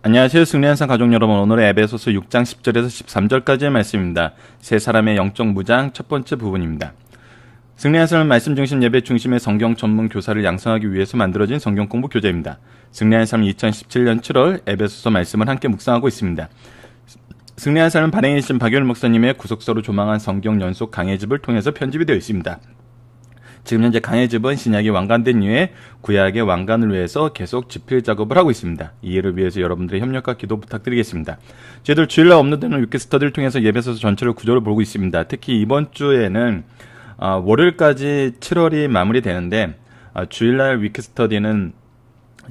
안녕하세요. 승리한상 가족 여러분. 오늘의 에베소서 6장 10절에서 13절까지의 말씀입니다. 세 사람의 영적 무장 첫 번째 부분입니다. 승리한상 말씀 중심 예배 중심의 성경 전문 교사를 양성하기 위해서 만들어진 성경 공부 교재입니다. 승리한 삶 2017년 7월 에베소서 말씀을 함께 묵상하고 있습니다. 승리한 삶은 발행이신 박윤 목사님의 구속서로 조망한 성경 연속 강해집을 통해서 편집이 되어 있습니다. 지금 현재 강해집은 신약이 완간된 이후에 구약의 완간을 위해서 계속 집필 작업을 하고 있습니다. 이해를 위해서 여러분들의 협력과 기도 부탁드리겠습니다. 저희들 주일날 업로드되는 위크 스터디를 통해서 예배소서 전체를 구조를 보고 있습니다. 특히 이번 주에는 아, 월요일까지 7월이 마무리되는데 아, 주일날 위크 스터디는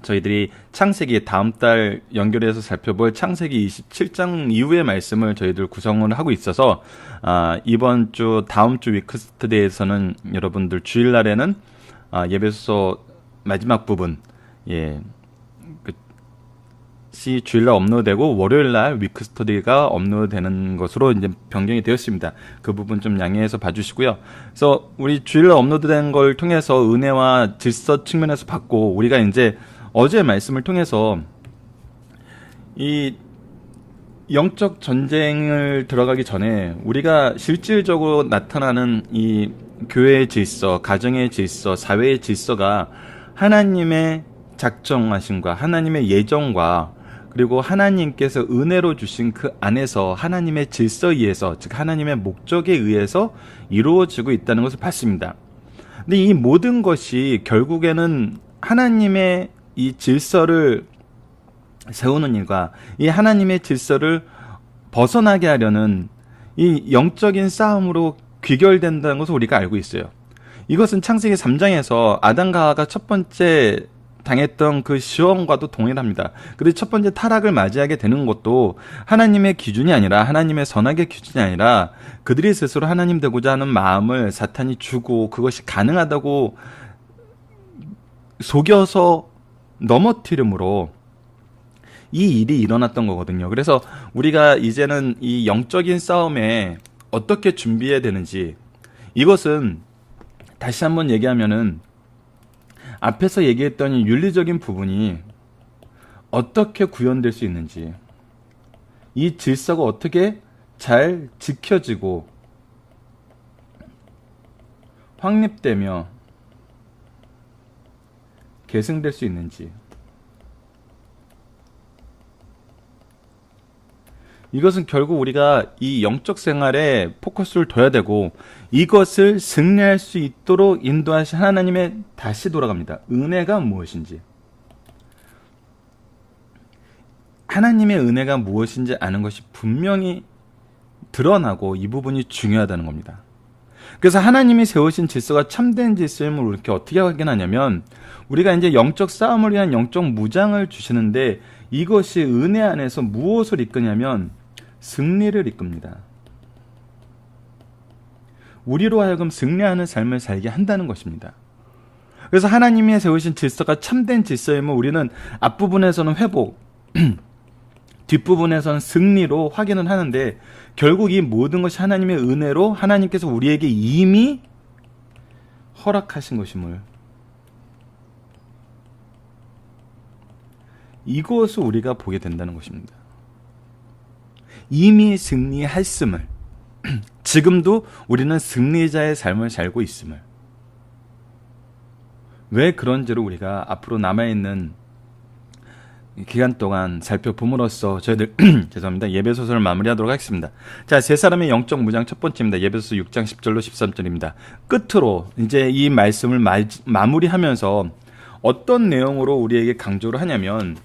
저희들이 창세기 다음 달 연결해서 살펴볼 창세기 27장 이후의 말씀을 저희들 구성을 하고 있어서 아, 이번 주 다음 주 위크 스터디에서는 여러분들 주일날에는 아, 예배소 마지막 부분 예. 그, 시 주일날 업로드되고 월요일날 위크 스터디가 업로드되는 것으로 이제 변경이 되었습니다. 그 부분 좀 양해해서 봐주시고요. 그래서 우리 주일날 업로드된 걸 통해서 은혜와 질서 측면에서 받고 우리가 이제 어제 말씀을 통해서 이 영적 전쟁을 들어가기 전에 우리가 실질적으로 나타나는 이 교회의 질서, 가정의 질서, 사회의 질서가 하나님의 작정하심과 하나님의 예정과 그리고 하나님께서 은혜로 주신 그 안에서 하나님의 질서에 의해서 즉 하나님의 목적에 의해서 이루어지고 있다는 것을 봤습니다. 근데 이 모든 것이 결국에는 하나님의 이 질서를 세우는 일과 이 하나님의 질서를 벗어나게 하려는 이 영적인 싸움으로 귀결된다는 것을 우리가 알고 있어요. 이것은 창세기 3장에서 아담과 하와가 첫 번째 당했던 그 시험과도 동일합니다. 그래서 첫 번째 타락을 맞이하게 되는 것도 하나님의 기준이 아니라 하나님의 선악의 기준이 아니라 그들이 스스로 하나님 되고자 하는 마음을 사탄이 주고 그것이 가능하다고 속여서 넘어뜨림으로 이 일이 일어났던 거거든요. 그래서 우리가 이제는 이 영적인 싸움에 어떻게 준비해야 되는지 이것은 다시 한번 얘기하면은 앞에서 얘기했던 이 윤리적인 부분이 어떻게 구현될 수 있는지 이 질서가 어떻게 잘 지켜지고 확립되며 계승될 수 있는지 이것은 결국 우리가 이 영적 생활에 포커스를 둬야 되고 이것을 승리할 수 있도록 인도하신 하나님의 다시 돌아갑니다. 은혜가 무엇인지. 하나님의 은혜가 무엇인지 아는 것이 분명히 드러나고 이 부분이 중요하다는 겁니다. 그래서 하나님이 세우신 질서가 참된 질서임을 이렇게 어떻게 확인하냐면 우리가 이제 영적 싸움을 위한 영적 무장을 주시는데 이것이 은혜 안에서 무엇을 이끄냐면 승리를 이끕니다. 우리로 하여금 승리하는 삶을 살게 한다는 것입니다. 그래서 하나님이 세우신 질서가 참된 질서임을 우리는 앞부분에서는 회복, 뒷부분에서는 승리로 확인을 하는데 결국 이 모든 것이 하나님의 은혜로 하나님께서 우리에게 이미 허락하신 것임을 이것을 우리가 보게 된다는 것입니다. 이미 승리했음을 지금도 우리는 승리자의 삶을 살고 있음을 왜 그런지를 우리가 앞으로 남아있는 기간 동안 살펴봄으로써 저희들 죄송합니다 예배 소설을 마무리하도록 하겠습니다. 자, 세 사람의 영적 무장 첫 번째입니다. 예배소서 6장 10절로 13절입니다. 끝으로 이제 이 말씀을 마, 마무리하면서 어떤 내용으로 우리에게 강조를 하냐면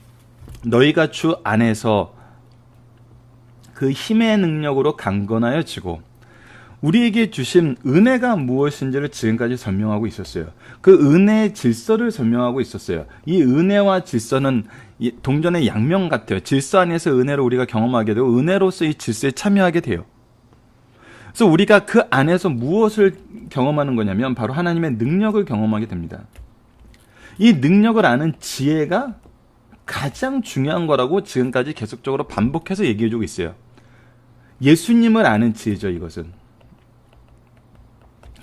너희가 주 안에서 그 힘의 능력으로 강건하여 지고 우리에게 주신 은혜가 무엇인지를 지금까지 설명하고 있었어요. 그 은혜의 질서를 설명하고 있었어요. 이 은혜와 질서는 동전의 양면 같아요. 질서 안에서 은혜를 우리가 경험하게 되고 은혜로서 이 질서에 참여하게 돼요. 그래서 우리가 그 안에서 무엇을 경험하는 거냐면 바로 하나님의 능력을 경험하게 됩니다. 이 능력을 아는 지혜가 가장 중요한 거라고 지금까지 계속적으로 반복해서 얘기해주고 있어요. 예수님을 아는 지혜죠, 이것은.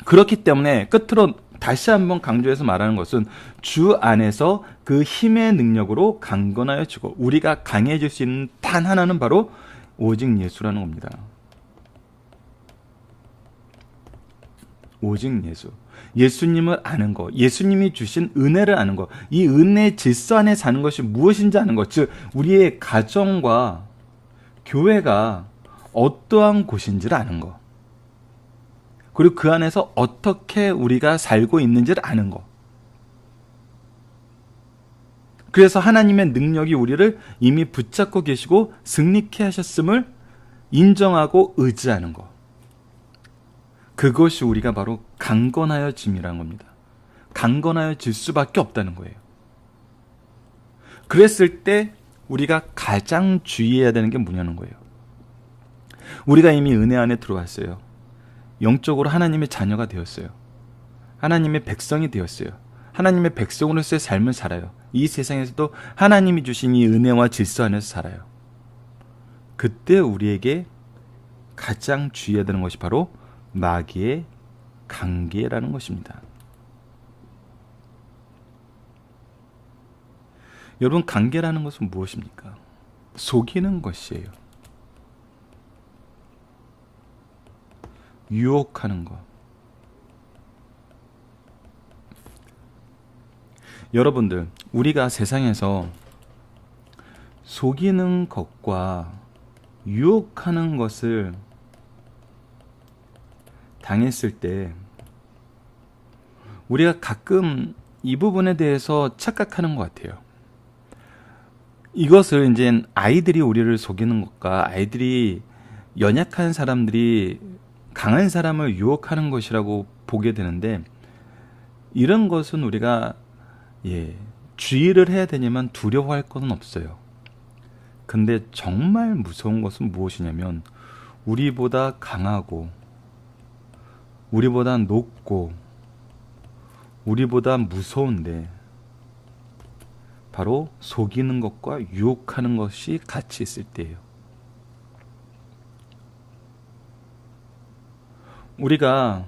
그렇기 때문에 끝으로 다시 한번 강조해서 말하는 것은 주 안에서 그 힘의 능력으로 강건하여 지고 우리가 강해질 수 있는 단 하나는 바로 오직 예수라는 겁니다. 오직 예수. 예수님을 아는 것, 예수님이 주신 은혜를 아는 것, 이 은혜의 질서 안에 사는 것이 무엇인지 아는 것, 즉, 우리의 가정과 교회가 어떠한 곳인지를 아는 것. 그리고 그 안에서 어떻게 우리가 살고 있는지를 아는 것. 그래서 하나님의 능력이 우리를 이미 붙잡고 계시고 승리케 하셨음을 인정하고 의지하는 것. 그것이 우리가 바로 강건하여 짐이라는 겁니다. 강건하여 질 수밖에 없다는 거예요. 그랬을 때 우리가 가장 주의해야 되는 게 뭐냐는 거예요. 우리가 이미 은혜 안에 들어왔어요. 영적으로 하나님의 자녀가 되었어요. 하나님의 백성이 되었어요. 하나님의 백성으로서의 삶을 살아요. 이 세상에서도 하나님이 주신 이 은혜와 질서 안에서 살아요. 그때 우리에게 가장 주의해야 되는 것이 바로 마귀의 관계라는 것입니다. 여러분 관계라는 것은 무엇입니까? 속이는 것이에요. 유혹하는 것. 여러분들, 우리가 세상에서 속이는 것과 유혹하는 것을 당했을 때 우리가 가끔 이 부분에 대해서 착각하는 것 같아요. 이것을 이제 아이들이 우리를 속이는 것과 아이들이 연약한 사람들이 강한 사람을 유혹하는 것이라고 보게 되는데 이런 것은 우리가 예, 주의를 해야 되지만 두려워할 것은 없어요. 근데 정말 무서운 것은 무엇이냐면 우리보다 강하고 우리보다 높고 우리보다 무서운데 바로 속이는 것과 유혹하는 것이 같이 있을 때예요. 우리가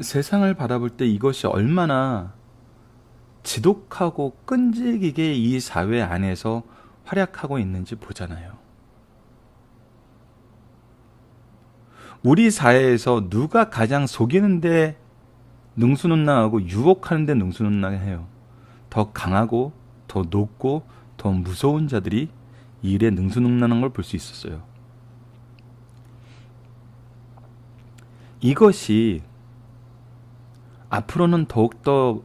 세상을 바라볼 때 이것이 얼마나 지독하고 끈질기게 이 사회 안에서 활약하고 있는지 보잖아요. 우리 사회에서 누가 가장 속이는데 능수능란하고 유혹하는데 능수능란해요. 더 강하고 더 높고 더 무서운 자들이 이 일에 능수능란한 걸 볼 수 있었어요. 이것이 앞으로는 더욱더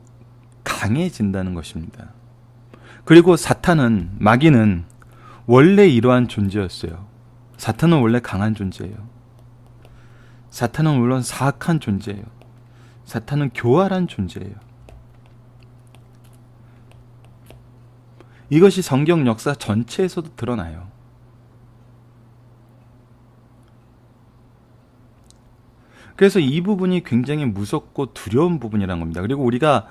강해진다는 것입니다. 그리고 사탄은, 마귀는 원래 이러한 존재였어요. 사탄은 원래 강한 존재예요. 사탄은 물론 사악한 존재예요. 사탄은 교활한 존재예요. 이것이 성경 역사 전체에서도 드러나요. 그래서 이 부분이 굉장히 무섭고 두려운 부분이라는 겁니다. 그리고 우리가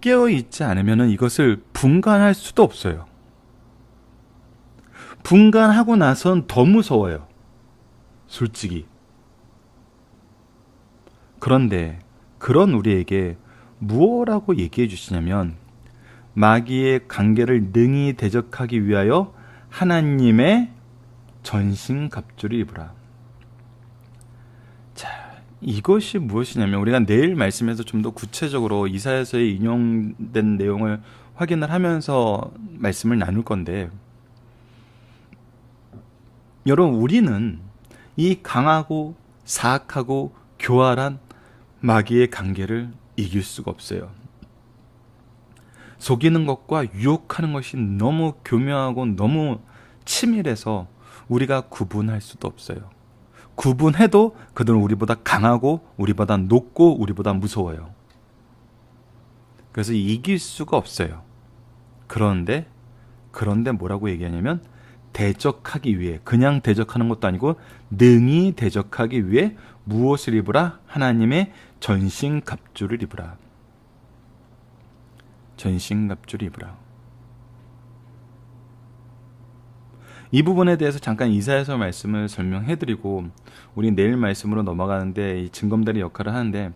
깨어 있지 않으면 이것을 분간할 수도 없어요. 분간하고 나선 더 무서워요. 솔직히. 그런데 그런 우리에게 무엇라고 얘기해 주시냐면 마귀의 관계를 능히 대적하기 위하여 하나님의 전신 갑주를 입으라. 자, 이것이 무엇이냐면 우리가 내일 말씀에서 좀 더 구체적으로 이사야서에 인용된 내용을 확인을 하면서 말씀을 나눌 건데 여러분 우리는 이 강하고 사악하고 교활한 마귀의 관계를 이길 수가 없어요. 속이는 것과 유혹하는 것이 너무 교묘하고 너무 치밀해서 우리가 구분할 수도 없어요. 구분해도 그들은 우리보다 강하고 우리보다 높고 우리보다 무서워요. 그래서 이길 수가 없어요. 그런데 그런데 뭐라고 얘기하냐면 대적하기 위해 그냥 대적하는 것도 아니고 능히 대적하기 위해 무엇을 입으라? 하나님의 전신 갑주를 입으라. 전신 갑주를 입으라. 이 부분에 대해서 잠깐 이사야서 말씀을 설명해 드리고 우리 내일 말씀으로 넘어가는데 이 증검다리 역할을 하는데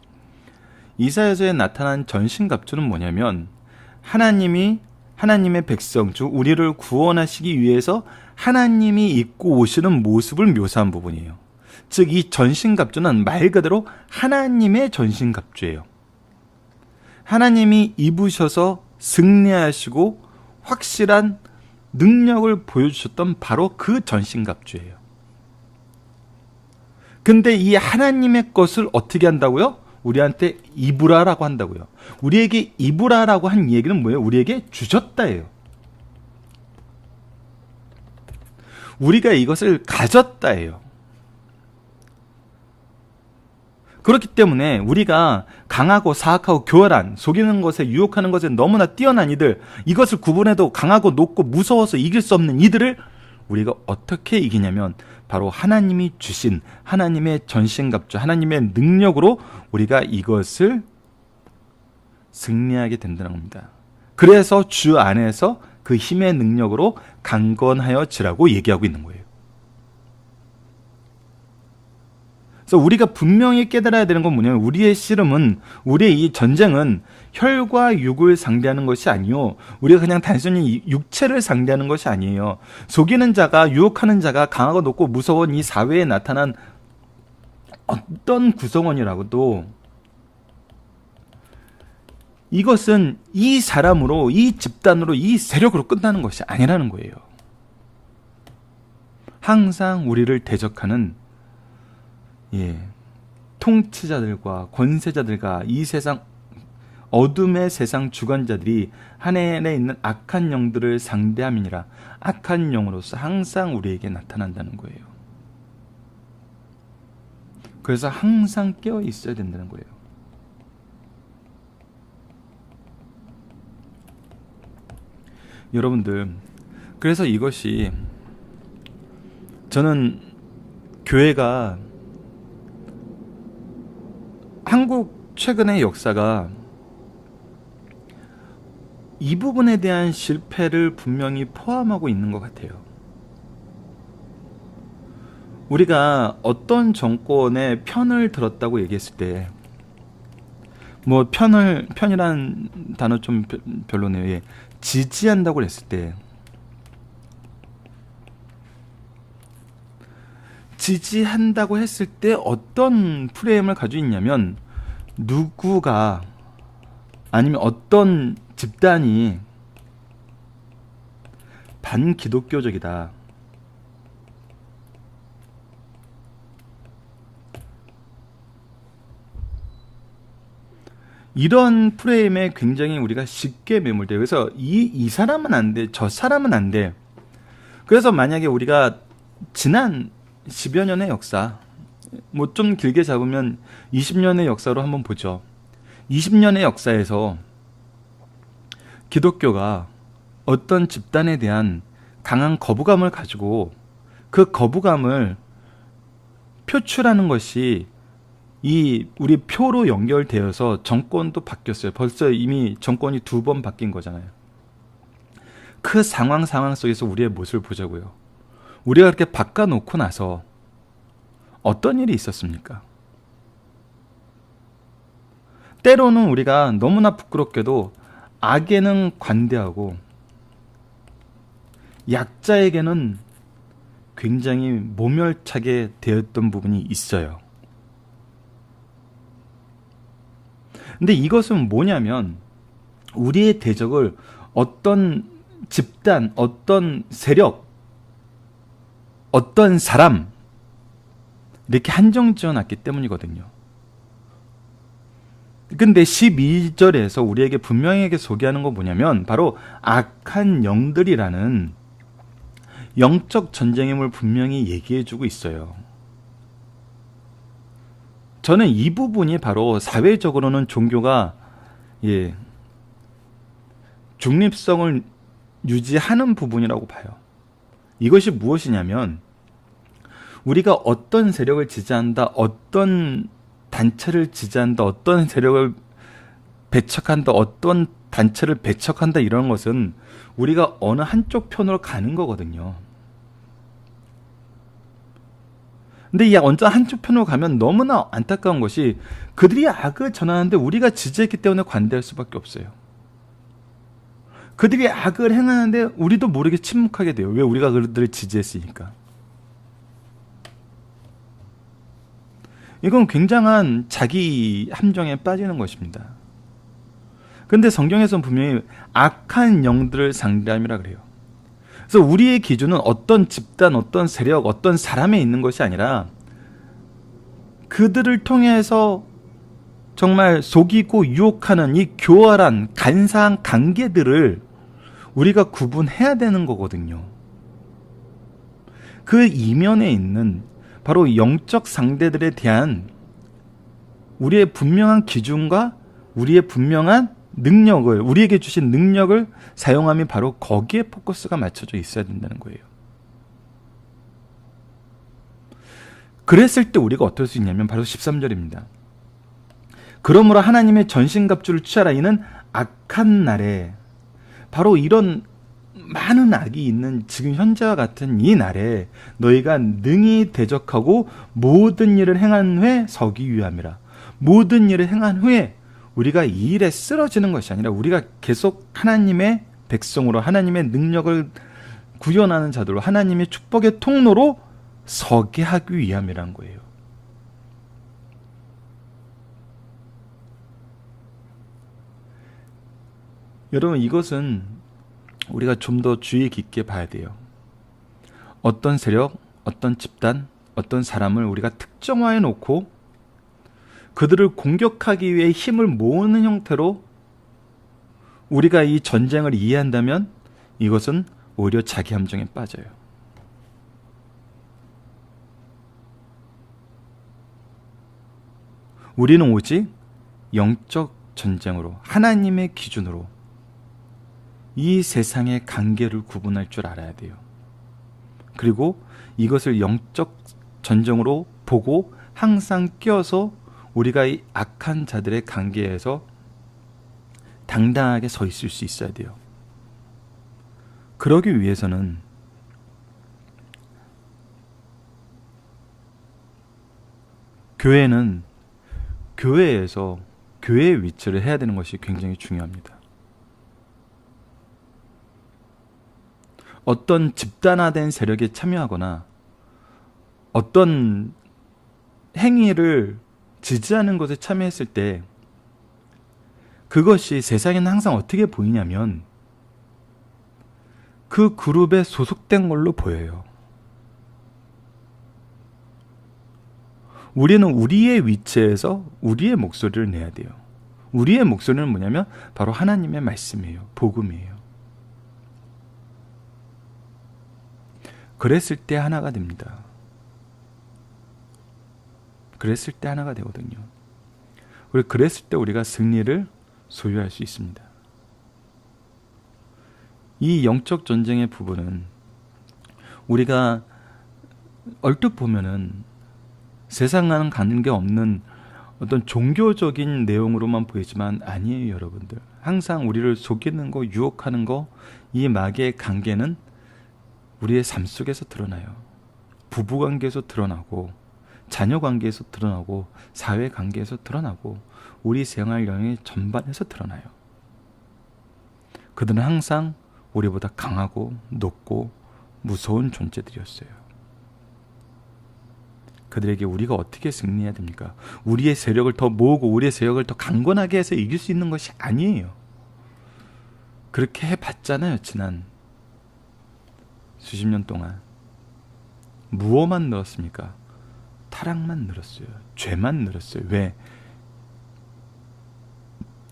이사야서에 나타난 전신갑주는 뭐냐면 하나님이 하나님의 백성 중 우리를 구원하시기 위해서 하나님이 입고 오시는 모습을 묘사한 부분이에요. 즉 이 전신갑주는 말 그대로 하나님의 전신갑주예요. 하나님이 입으셔서 승리하시고 확실한 능력을 보여주셨던 바로 그 전신갑주예요. 근데 이 하나님의 것을 어떻게 한다고요? 우리한테 입으라라고 한다고요. 우리에게 입으라라고 한 얘기는 뭐예요? 우리에게 주셨다예요. 우리가 이것을 가졌다예요. 그렇기 때문에 우리가 강하고 사악하고 교활한 속이는 것에 유혹하는 것에 너무나 뛰어난 이들 이것을 구분해도 강하고 높고 무서워서 이길 수 없는 이들을 우리가 어떻게 이기냐면 바로 하나님이 주신 하나님의 전신갑주 하나님의 능력으로 우리가 이것을 승리하게 된다는 겁니다. 그래서 주 안에서 그 힘의 능력으로 강건하여 지라고 얘기하고 있는 거예요. 그래서 우리가 분명히 깨달아야 되는 건 뭐냐면 우리의 씨름은 우리의 이 전쟁은 혈과 육을 상대하는 것이 아니요 우리가 그냥 단순히 육체를 상대하는 것이 아니에요. 속이는 자가 유혹하는 자가 강하고 높고 무서운 이 사회에 나타난 어떤 구성원이라고도 이것은 이 사람으로 이 집단으로 이 세력으로 끝나는 것이 아니라는 거예요. 항상 우리를 대적하는 예, 통치자들과 권세자들과 이 세상 어둠의 세상 주관자들이 하늘에 있는 악한 영들을 상대함이니라 악한 영으로서 항상 우리에게 나타난다는 거예요. 그래서 항상 깨어 있어야 된다는 거예요. 여러분들, 그래서 이것이 저는 교회가 한국 최근의 역사가 이 부분에 대한 실패를 분명히 포함하고 있는 것 같아요. 우리가 어떤 정권의 편을 들었다고 얘기했을 때, 뭐 편을 편이란 단어 좀 별로네요. 예. 지지한다고 했을 때, 지지한다고 했을 때 어떤 프레임을 가지고 있냐면 누구가 아니면 어떤 집단이 반기독교적이다. 이런 프레임에 굉장히 우리가 쉽게 매몰돼요. 그래서 이, 이 사람은 안 돼, 저 사람은 안 돼. 그래서 만약에 우리가 지난 10여 년의 역사, 뭐 좀 길게 잡으면 20년의 역사로 한번 보죠. 20년의 역사에서 기독교가 어떤 집단에 대한 강한 거부감을 가지고 그 거부감을 표출하는 것이 이 우리 표로 연결되어서 정권도 바뀌었어요. 벌써 이미 정권이 두 번 바뀐 거잖아요. 그 상황 상황 속에서 우리의 모습을 보자고요. 우리가 그렇게 바꿔놓고 나서 어떤 일이 있었습니까? 때로는 우리가 너무나 부끄럽게도 악에는 관대하고 약자에게는 굉장히 모멸차게 되었던 부분이 있어요. 근데 이것은 뭐냐면 우리의 대적을 어떤 집단, 어떤 세력, 어떤 사람 이렇게 한정 지어 놨기 때문이거든요. 근데 12절에서 우리에게 분명하게 소개하는 건 뭐냐면 바로 악한 영들이라는 영적 전쟁임을 분명히 얘기해 주고 있어요. 저는 이 부분이 바로 사회적으로는 종교가 예, 중립성을 유지하는 부분이라고 봐요. 이것이 무엇이냐면 우리가 어떤 세력을 지지한다, 어떤 단체를 지지한다, 어떤 세력을 배척한다, 어떤 단체를 배척한다 이런 것은 우리가 어느 한쪽 편으로 가는 거거든요. 근데 이 완전 한쪽 편으로 가면 너무나 안타까운 것이 그들이 악을 전하는데 우리가 지지했기 때문에 관대할 수밖에 없어요. 그들이 악을 행하는데 우리도 모르게 침묵하게 돼요. 왜 우리가 그들을 지지했으니까. 이건 굉장한 자기 함정에 빠지는 것입니다. 근데 성경에서는 분명히 악한 영들을 상대함이라 그래요. 그래서 우리의 기준은 어떤 집단, 어떤 세력, 어떤 사람에 있는 것이 아니라 그들을 통해서 정말 속이고 유혹하는 이 교활한 간사한 관계들을 우리가 구분해야 되는 거거든요. 그 이면에 있는 바로 영적 상대들에 대한 우리의 분명한 기준과 우리의 분명한 능력을 우리에게 주신 능력을 사용함이 바로 거기에 포커스가 맞춰져 있어야 된다는 거예요. 그랬을 때 우리가 어떨 수 있냐면 바로 13절입니다. 그러므로 하나님의 전신갑주를 취하라 이는 악한 날에 바로 이런 많은 악이 있는 지금 현재와 같은 이 날에 너희가 능히 대적하고 모든 일을 행한 후에 서기 위함이라. 모든 일을 행한 후에 우리가 이 일에 쓰러지는 것이 아니라 우리가 계속 하나님의 백성으로 하나님의 능력을 구현하는 자들로 하나님의 축복의 통로로 서게 하기 위함이란 거예요. 여러분 이것은 우리가 좀 더 주의 깊게 봐야 돼요. 어떤 세력, 어떤 집단, 어떤 사람을 우리가 특정화해 놓고 그들을 공격하기 위해 힘을 모으는 형태로 우리가 이 전쟁을 이해한다면 이것은 오히려 자기 함정에 빠져요. 우리는 오직 영적 전쟁으로 하나님의 기준으로 이 세상의 관계를 구분할 줄 알아야 돼요. 그리고 이것을 영적 전쟁으로 보고 항상 끼어서 우리가 이 악한 자들의 관계에서 당당하게 서 있을 수 있어야 돼요. 그러기 위해서는 교회는 교회에서 교회의 위치를 해야 되는 것이 굉장히 중요합니다. 어떤 집단화된 세력에 참여하거나 어떤 행위를 지지하는 것에 참여했을 때 그것이 세상에는 항상 어떻게 보이냐면 그 그룹에 소속된 걸로 보여요. 우리는 우리의 위치에서 우리의 목소리를 내야 돼요. 우리의 목소리는 뭐냐면 바로 하나님의 말씀이에요. 복음이에요. 그랬을 때 하나가 됩니다. 그랬을 때 하나가 되거든요. 우리 그랬을 때 우리가 승리를 소유할 수 있습니다. 이 영적 전쟁의 부분은 우리가 얼뜻 보면은 세상과는 게 없는 어떤 종교적인 내용으로만 보이지만 아니에요, 여러분들. 항상 우리를 속이는 거, 유혹하는 거, 이 마귀의 관계는 우리의 삶 속에서 드러나요. 부부 관계에서 드러나고, 자녀 관계에서 드러나고 사회 관계에서 드러나고 우리 생활 영역 전반에서 드러나요. 그들은 항상 우리보다 강하고 높고 무서운 존재들이었어요. 그들에게 우리가 어떻게 승리해야 됩니까? 우리의 세력을 더 모으고 우리의 세력을 더 강건하게 해서 이길 수 있는 것이 아니에요. 그렇게 해봤잖아요, 지난 수십 년 동안. 무엇만 넣었습니까? 타락만 늘었어요. 죄만 늘었어요. 왜?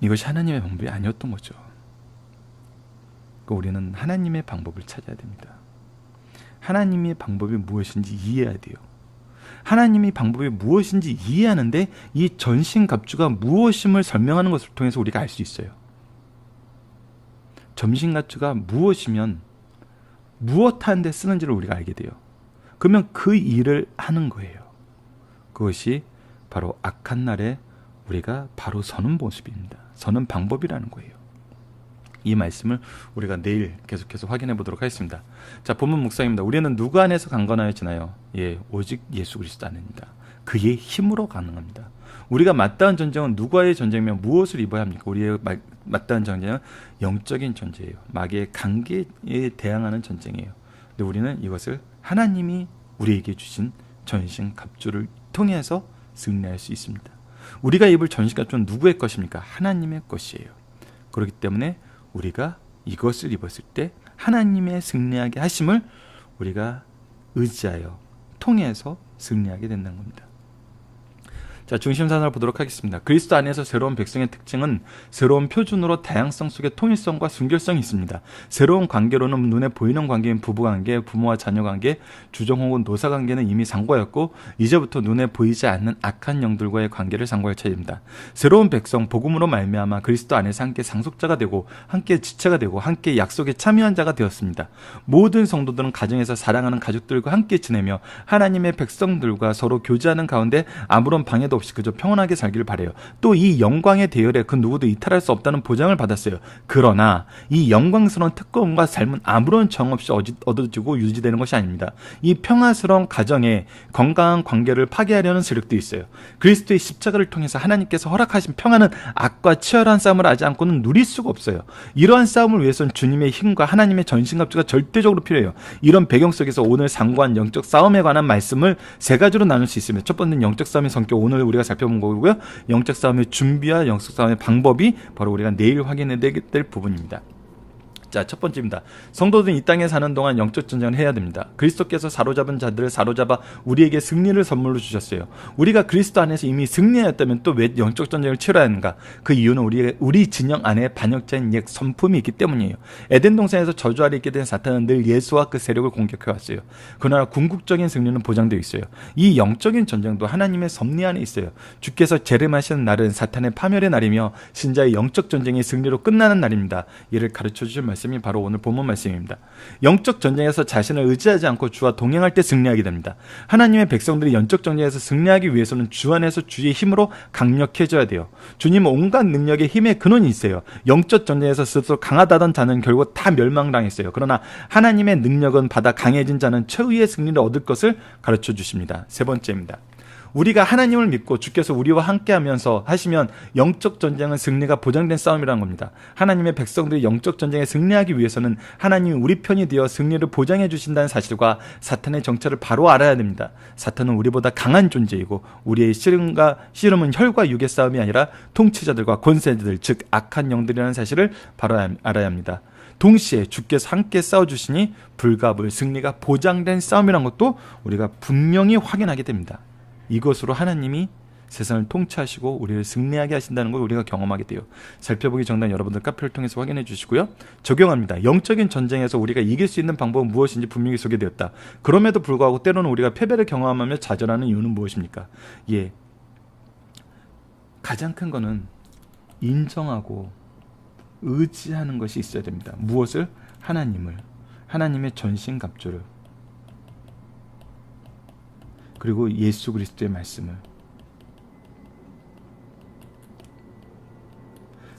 이것이 하나님의 방법이 아니었던 거죠. 그러니까 우리는 하나님의 방법을 찾아야 됩니다. 하나님의 방법이 무엇인지 이해해야 돼요. 하나님의 방법이 무엇인지 이해하는데 이 전신갑주가 무엇임을 설명하는 것을 통해서 우리가 알 수 있어요. 전신갑주가 무엇이면 무엇 하는데 쓰는지를 우리가 알게 돼요. 그러면 그 일을 하는 거예요. 그것이 바로 악한 날에 우리가 바로 서는 모습입니다. 서는 방법이라는 거예요. 이 말씀을 우리가 내일 계속해서 확인해 보도록 하겠습니다. 자, 본문 묵상입니다. 우리는 누구 안에서 강건하여지나요? 예, 오직 예수 그리스도 안입니다. 그의 힘으로 가능합니다. 우리가 맞닿은 전쟁은 누구와의 전쟁이며 무엇을 입어야 합니까? 우리의 마- 맞닿은 전쟁은 영적인 전쟁이에요. 마귀의 관계에 대항하는 전쟁이에요. 근데 우리는 이것을 하나님이 우리에게 주신 전신 갑주를 통해서 승리할 수 있습니다. 우리가 입을 전신 갑주는 누구의 것입니까? 하나님의 것이에요. 그렇기 때문에 우리가 이것을 입었을 때 하나님의 승리하게 하심을 우리가 의지하여 통해서 승리하게 된다는 겁니다. 자, 중심산을 보도록 하겠습니다. 그리스도 안에서 새로운 백성의 특징은 새로운 표준으로 다양성 속에 통일성과 순결성이 있습니다. 새로운 관계로는 눈에 보이는 관계인 부부 관계, 부모와 자녀 관계, 주종 혹은 노사 관계는 이미 상고였고 이제부터 눈에 보이지 않는 악한 영들과의 관계를 상고할 차례입니다. 새로운 백성, 복음으로 말미암아 그리스도 안에서 함께 상속자가 되고 함께 지체가 되고 함께 약속에 참여한 자가 되었습니다. 모든 성도들은 가정에서 사랑하는 가족들과 함께 지내며 하나님의 백성들과 서로 교제하는 가운데 아무런 방해도 없이 그저 평온하게 살기를 바래요. 또 이 영광의 대열에 그 누구도 이탈할 수 없다는 보장을 받았어요. 그러나 이 영광스러운 특권과 삶은 아무런 정 없이 어지- 얻어지고 유지되는 것이 아닙니다. 이 평화스러운 가정에 건강한 관계를 파괴하려는 세력도 있어요. 그리스도의 십자가를 통해서 하나님께서 허락하신 평화는 악과 치열한 싸움을 하지 않고는 누릴 수가 없어요. 이러한 싸움을 위해서는 주님의 힘과 하나님의 전신갑주가 절대적으로 필요해요. 이런 배경 속에서 오늘 상고한 영적 싸움에 관한 말씀을 세 가지로 나눌 수 있습니다. 첫 번째는 영적 싸움의 성격 오늘 우리가 살펴본 거고요. 영적 싸움의 준비와 영적 싸움의 방법이 바로 우리가 내일 확인해야 될 부분입니다. 자, 첫 번째입니다. 성도들은 이 땅에 사는 동안 영적 전쟁을 해야 됩니다. 그리스도께서 사로잡은 자들을 사로잡아 우리에게 승리를 선물로 주셨어요. 우리가 그리스도 안에서 이미 승리하였다면 또 왜 영적 전쟁을 치러야 하는가? 그 이유는 우리 우리 진영 안에 반역자인 옛 선품이 있기 때문이에요. 에덴 동산에서 저주 아래 있게 된 사탄은 늘 예수와 그 세력을 공격해 왔어요. 그러나 궁극적인 승리는 보장되어 있어요. 이 영적인 전쟁도 하나님의 섭리 안에 있어요. 주께서 재림하시는 날은 사탄의 파멸의 날이며 신자의 영적 전쟁이 승리로 끝나는 날입니다. 이를 가르쳐 주실 말씀 이 바로 오늘 본문 말씀입니다. 영적 전쟁에서 자신을 의지하지 않고 주와 동행할 때 승리하게 됩니다. 하나님의 백성들이 영적 전쟁에서 승리하기 위해서는 주 안에서 주의 힘으로 강력해져야 돼요. 주님은 온갖 능력의 힘의 근원이 있어요. 영적 전쟁에서 스스로 강하다던 자는 결국 다 멸망당했어요. 그러나 하나님의 능력은 받아 강해진 자는 최후의 승리를 얻을 것을 가르쳐 주십니다. 세 번째입니다. 우리가 하나님을 믿고 주께서 우리와 함께 하면서 하시면 영적 전쟁은 승리가 보장된 싸움이라는 겁니다. 하나님의 백성들이 영적 전쟁에 승리하기 위해서는 하나님이 우리 편이 되어 승리를 보장해 주신다는 사실과 사탄의 정체를 바로 알아야 됩니다. 사탄은 우리보다 강한 존재이고 우리의 씨름과 씨름은 혈과 육의 싸움이 아니라 통치자들과 권세자들 즉 악한 영들이라는 사실을 바로 알아야 합니다. 동시에 주께서 함께 싸워주시니 불가불 승리가 보장된 싸움이란 것도 우리가 분명히 확인하게 됩니다. 이것으로 하나님이 세상을 통치하시고 우리를 승리하게 하신다는 걸 우리가 경험하게 돼요. 살펴보기 전에 여러분들 카페를 통해서 확인해 주시고요. 적용합니다. 영적인 전쟁에서 우리가 이길 수 있는 방법은 무엇인지 분명히 소개되었다. 그럼에도 불구하고 때로는 우리가 패배를 경험하며 좌절하는 이유는 무엇입니까? 예. 가장 큰 거는 인정하고 의지하는 것이 있어야 됩니다. 무엇을? 하나님을. 하나님의 전신 갑주를. 그리고 예수 그리스도의 말씀을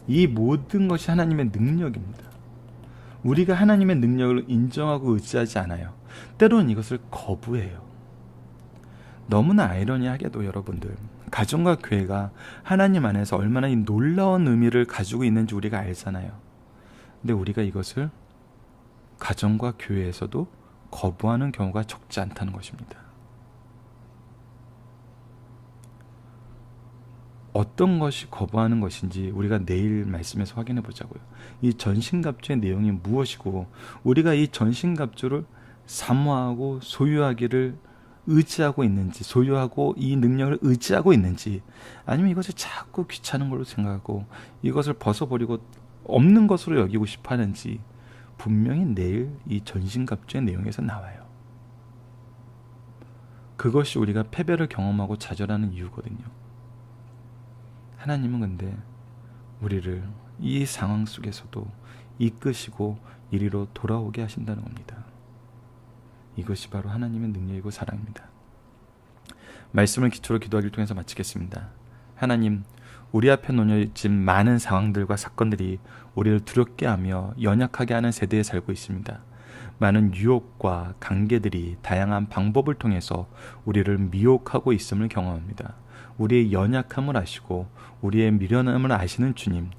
이 모든 것이 하나님의 능력입니다. 우리가 하나님의 능력을 인정하고 의지하지 않아요. 때로는 이것을 거부해요. 너무나 아이러니하게도 여러분들 가정과 교회가 하나님 안에서 얼마나 이 놀라운 의미를 가지고 있는지 우리가 알잖아요. 근데 우리가 이것을 가정과 교회에서도 거부하는 경우가 적지 않다는 것입니다. 어떤 것이 거부하는 것인지 우리가 내일 말씀에서 확인해 보자고요. 이 전신갑주의 내용이 무엇이고 우리가 이 전신갑주를 사모하고 소유하기를 의지하고 있는지 소유하고 이 능력을 의지하고 있는지 아니면 이것을 자꾸 귀찮은 걸로 생각하고 이것을 벗어버리고 없는 것으로 여기고 싶어 하는지 분명히 내일 이 전신갑주의 내용에서 나와요. 그것이 우리가 패배를 경험하고 좌절하는 이유거든요. 하나님은 근데 우리를 이 상황 속에서도 이끄시고 이리로 돌아오게 하신다는 겁니다. 이것이 바로 하나님의 능력이고 사랑입니다. 말씀을 기초로 기도하기를 통해서 마치겠습니다. 하나님, 우리 앞에 놓여진 많은 상황들과 사건들이 우리를 두렵게 하며 연약하게 하는 세대에 살고 있습니다. 많은 유혹과 관계들이 다양한 방법을 통해서 우리를 미혹하고 있음을 경험합니다. 우리의 연약함을 아시고 우리의 미련함을 아시는 주님,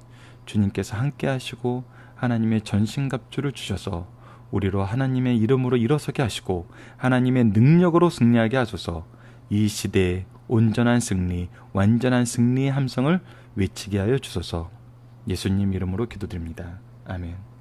주님께서 함께 하시고 하나님의 전신갑주를 주셔서 우리로 하나님의 이름으로 일어서게 하시고 하나님의 능력으로 승리하게 하소서 이 시대에 온전한 승리, 완전한 승리의 함성을 외치게 하여 주소서 예수님 이름으로 기도드립니다. 아멘.